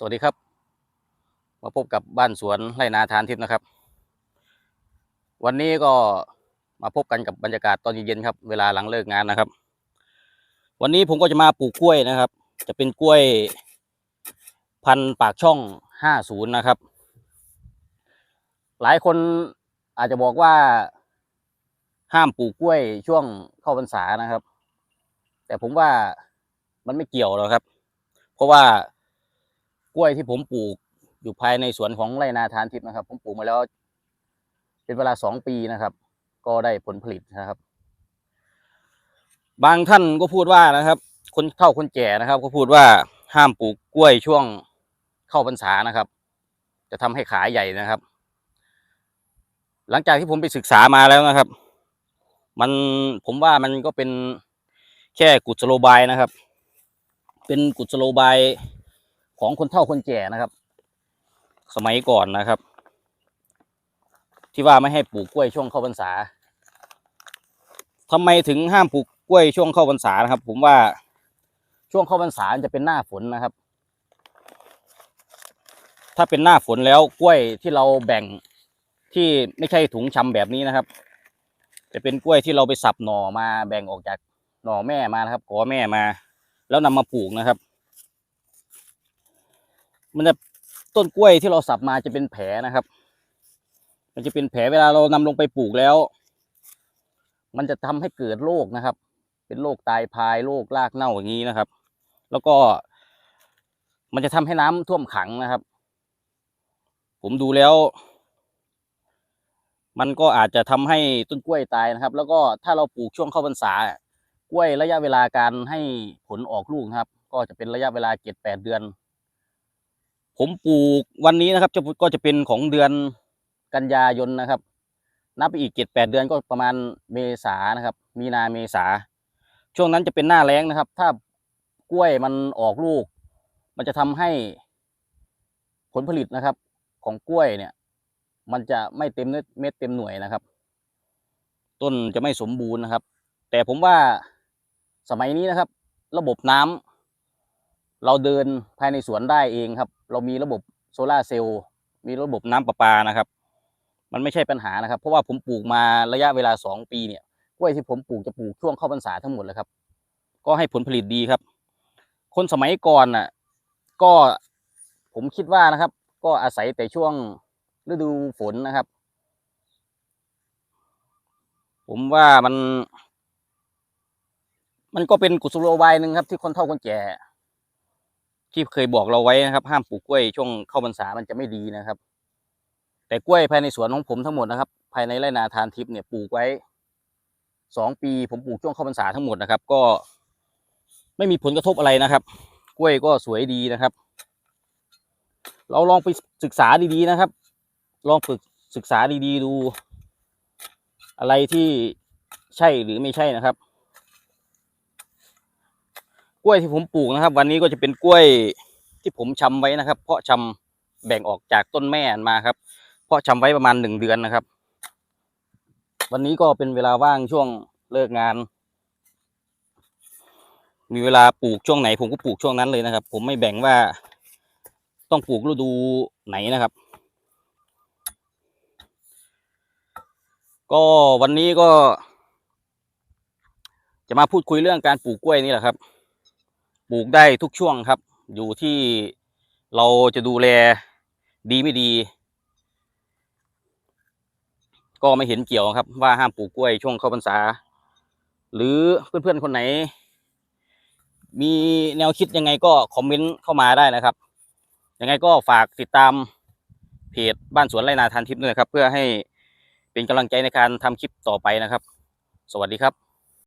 สวัสดีครับ มาพบกับบ้านสวนไร่นาทานทิพย์นะครับ วันนี้ก็มาพบกันกับบรรยากาศตอนเย็นๆครับ เวลาหลังเลิกงานนะครับ วันนี้ผมก็จะมาปลูกกล้วยนะครับ จะเป็นกล้วยพันปากช่องห้าศูนย์นะครับ หลายคนอาจจะบอกว่าห้ามปลูกกล้วยช่วงเข้าพรรษานะครับ แต่ผมว่ามันไม่เกี่ยวหรอกครับ เพราะว่า ล้วยที่ผมปลูกอยู่ภายในสวนของไรนาทานทิพย์นะครับ ผมปลูกมาแล้ว เป็นเวลาสองปีนะครับ ก็ได้ผลผลิตนะครับ บางท่านก็พูดว่านะครับ คนเฒ่าคนแก่นะครับ ก็พูดว่าห้ามปลูกกล้วยช่วงเข้าพรรษานะครับ จะทำให้ขายใหญ่นะครับ หลังจากที่ผมไปศึกษามาแล้วนะครับ มันผมว่ามันก็เป็นแค่กุศโลบายนะครับ เป็นกุศโลบาย ของคนเฒ่าคนแก่นะครับ สมัยก่อนนะครับ ที่ว่าไม่ให้ปลูกกล้วยช่วงเข้าพรรษาทำไมถึงห้ามปลูกกล้วยช่วงเข้าพรรษานะครับ ผมว่าช่วงเข้าพรรษาจะเป็นหน้าฝนนะครับ ถ้าเป็นหน้าฝนแล้วกล้วยที่เราแบ่งที่ไม่ใช่ถุงชำแบบนี้นะครับ จะเป็นกล้วยที่เราไปสับหน่อมาแบ่งออกจากหน่อแม่มานะครับกอแม่มา แล้วนำมาปลูกนะครับ มันจะต้นกล้วยที่เราสับมาจะเป็นแผลนะครับ มันจะเป็นแผลเวลาเรานำลงไปปลูกแล้ว มันจะทำให้เกิดโรคนะครับ เป็นโรคตายพายโรครากเน่าอย่างนี้นะครับ แล้วก็ มันจะทำให้น้ำท่วมขังนะครับ ผมดูแล้ว มันก็อาจจะทำให้ต้นกล้วยตายนะครับ แล้วก็ถ้าเราปลูกช่วงเข้าพรรษากล้วยระยะเวลาการให้ผลออกลูกครับ ก็จะเป็นระยะเวลาเจ็ดแปดเดือน ผมปลูกวันนี้นะครับจะก็จะเป็นของเดือนกันยายนนะครับ นับไปอีกเจ็ดแปดเดือนก็ประมาณเมษานะครับ มีนาเมษา ช่วงนั้นจะเป็นหน้าแล้งนะครับ ถ้ากล้วยมันออกลูก มันจะทำให้ผลผลิตนะครับ ของกล้วยเนี่ย มันจะไม่เต็มเม็ดเต็มหน่วยนะครับ ต้นจะไม่สมบูรณ์นะครับ แต่ผมว่าสมัยนี้นะครับ ระบบน้ำ เราเดินภายในสวนได้เองครับ เรามีระบบโซลาเซลล์มีระบบน้ำประปานะครับ มันไม่ใช่ปัญหานะครับ เพราะว่าผมปลูกมาระยะเวลาสองปีเนี่ยกล้วยที่ผมปลูกจะปลูกช่วงเข้าพรรษาทั้งหมดเลยครับ ก็ให้ผลผลิตดีครับ คนสมัยก่อนน่ะ ก็ผมคิดว่านะครับ ก็อาศัยแต่ช่วงฤดูฝนนะครับ ผมว่ามัน มันก็เป็นกุศโลบายหนึ่งครับ ที่คนเฒ่าคนแก่ ที่เคยบอกเราไว้นะครับ ห้ามปลูกกล้วยช่วงเข้าพรรษามันจะไม่ดีนะครับ แต่กล้วยภายในสวนของผมทั้งหมดนะครับ ภายในไร่นาทานทิพย์เนี่ยปลูกไว้สองปีผมปลูกช่วงเข้าพรรษาทั้งหมดนะครับ ก็ไม่มีผลกระทบอะไรนะครับ กล้วยก็สวยดีนะครับ เราลองไปศึกษาดีๆนะครับ ลองฝึกศึกษาดีๆดู อะไรที่ใช่หรือไม่ใช่นะครับ ล้วยที่ผมปลูกนะครับ วันนี้ก็จะเป็นกล้วยที่ผมชำไว้นะครับ เพาะชำแบ่งออกจากต้นแม่มาครับ เพาะชำไว้ประมาณหนึ่งเดือนนะครับ วันนี้ก็เป็นเวลาว่างช่วงเลิกงาน มีเวลาปลูกช่วงไหน ผมก็ปลูกช่วงนั้นเลยนะครับ ผมไม่แบ่งว่าต้องปลูกฤดูไหนนะครับ ก็วันนี้ก็ จะมาพูดคุยเรื่องการปลูกกล้วยนี่แหละครับ ปลูกได้ทุกช่วงครับ อยู่ที่เราจะดูแลดีไม่ดี ก็ไม่เห็นเกี่ยวครับ ว่าห้ามปลูกกล้วยช่วงเข้าพรรษา หรือเพื่อนๆคนไหน มีแนวคิดยังไงก็คอมเมนต์เข้ามาได้นะครับ ยังไงก็ฝากติดตามเพจบ้านสวนไรนาทานทิพย์ด้วยครับ เพื่อให้เป็นกำลังใจในการทำคลิปต่อไปนะครับ สวัสดีครับ